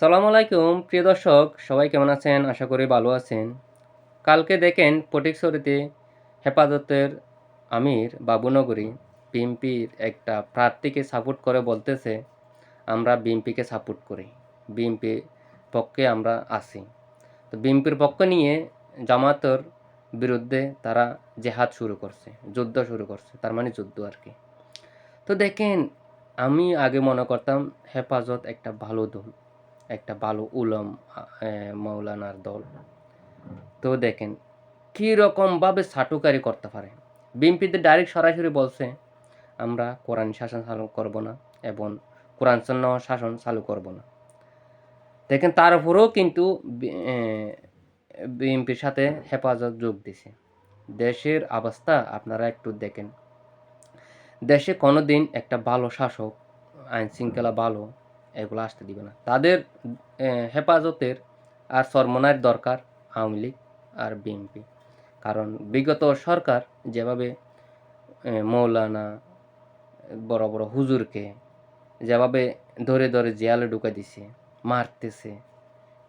সালামু আলাইকুম, প্রিয় দর্শক, সবাই কেমন আছেন? আশা করি ভালো আছেন। কালকে দেখেন ফটিকছড়িতে হেফাজতের আমির বাবুনগরী বিএনপির একটা প্রার্থীকে সাপোর্ট করে বলতেছে, আমরা বিএনপিকে সাপোর্ট করি। বিএনপি পক্ষে আমরা আছি। তো বিএনপির পক্ষ নিয়ে জামাতর বিরুদ্ধে তারা জেহাদ শুরু করছে, যুদ্ধ শুরু করছে, তার মানে যুদ্ধ আর কি। তো দেখেন, আমি আগে মনে করতাম হেফাজত একটা ভালো দল। একটা ভালো উলম মৌলানার দল। তো দেখেন কী রকমভাবে সাটুকারি করতে পারে। বিএনপিতে ডাইরেক্ট সরাসরি বলছে, আমরা কোরআন শাসন চালু করব না এবং কোরআন শাসন চালু করব না। দেখেন, তার উপরেও কিন্তু বিএনপির সাথে হেফাজত যোগ দিছে। দেশের অবস্থা আপনারা একটু দেখেন। দেশে কোনো দিন একটা ভালো শাসক আইন শৃঙ্খলা ভালো এগুলো আসতে দিবে না। তাদের হেফাজতের আর সরমনার দরকার আওয়ামী লীগ আর বিএনপি। কারণ বিগত সরকার যেভাবে মৌলানা, বড় বড় হুজুরকে যেভাবে ধরে ধরে জেলে ঢুকে দিছে, মারতেছে,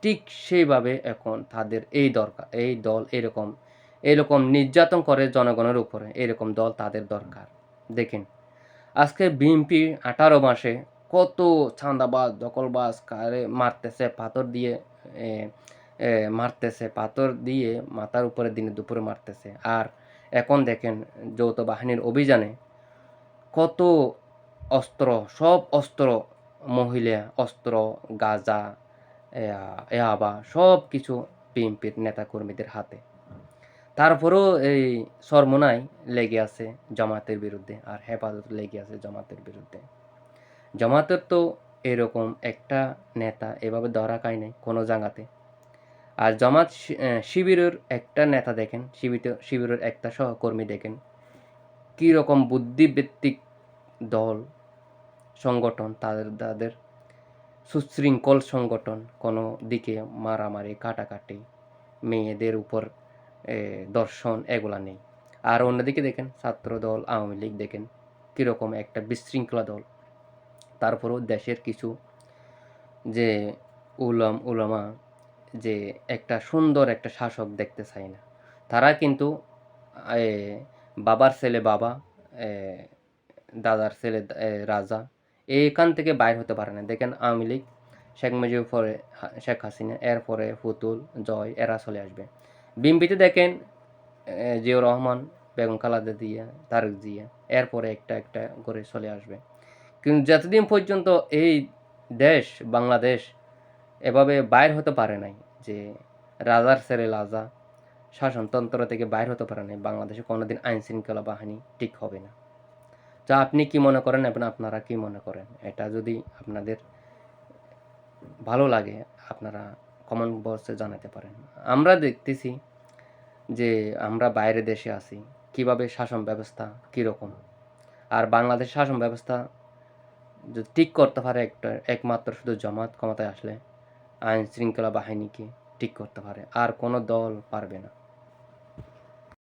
ঠিক সেইভাবে এখন তাদের এই দরকার, এই দল এরকম এরকম নির্যাতন করে জনগণের উপরে, এরকম দল তাদের দরকার। দেখেন, আজকে বিএনপি আঠারো মাসে কত চাঁদাবাজ, দখলবাজ কারে মারতেছে, পাথর দিয়ে মারতেছে, পাথর দিয়ে মাথার উপরে দিনে দুপুরে মারতেছে। আর এখন দেখেন যৌথ বাহিনীর অভিযানে কত অস্ত্র, সব অস্ত্র, মহিলা অস্ত্র, গাঁজা এহাবা সব কিছু বিএনপির নেতাকর্মীদের হাতে। তারপরেও এই সরমনাই লেগে আছে জামাতের বিরুদ্ধে, আর হেফাজত লেগে আছে জামাতের বিরুদ্ধে। জামাতের তো এরকম একটা নেতা এভাবে ধরা খায় নাই কোনো জায়গাতে। আর জামাত শিবিরের একটা নেতা দেখেন শিবির শিবিরের একটা সহকর্মী দেখেন কী রকম বুদ্ধিভিত্তিক দল, সংগঠন, তাদের তাদের সুশৃঙ্খল সংগঠন, কোনো দিকে মারামারি, কাটাকাটি, মেয়েদের উপর দর্শন এগুলা নেই। আর অন্যদিকে দেখেন ছাত্র দল আওয়ামী লীগ দেখেন, কীরকম একটা বিশৃঙ্খলা দল। তারপরেও দেশের কিছু যে উলম, উলামা যে একটা সুন্দর একটা শাসক দেখতে চায় না। তারা কিন্তু বাবার ছেলে বাবা দাদার ছেলে রাজা এইখান থেকে বাইর হতে পারে না। দেখেন আওয়ামী লীগ, শেখ মুজিবুর পরে শেখ হাসিনা, এরপরে ফুতুল, জয়, এরা চলে আসবে। বিএনপিতে দেখেন জিয়াউর রহমান, বেগম খালাদা জিয়া, তারেক জিয়া, এরপরে একটা একটা করে চলে আসবে। কিন্তু যতদিন পর্যন্ত এই দেশ, বাংলাদেশ এভাবে বাইর হতে পারে নাই যে রাজার ছেলে রাজা, শাসনতন্ত্র থেকে বাইর হতে পারে নাই, বাংলাদেশে কোনোদিন আইন শৃঙ্খলা বাহিনী ঠিক হবে না। যা আপনি কি মনে করেন এবং আপনারা কি মনে করেন? এটা যদি আপনাদের ভালো লাগে, আপনারা কমেন্ট বক্সে জানাতে পারেন। আমরা দেখতেছি যে আমরা বাইরে দেশে আছি, কীভাবে শাসন ব্যবস্থা কীরকম? আর বাংলাদেশ শাসন ব্যবস্থা যদি ঠিক করতে পারে একটা, একমাত্র শুধু জমাত ক্ষমতায় আসলে আইন শৃঙ্খলা বাহিনীকে ঠিক করতে পারে। আর কোনো দল পারবে না।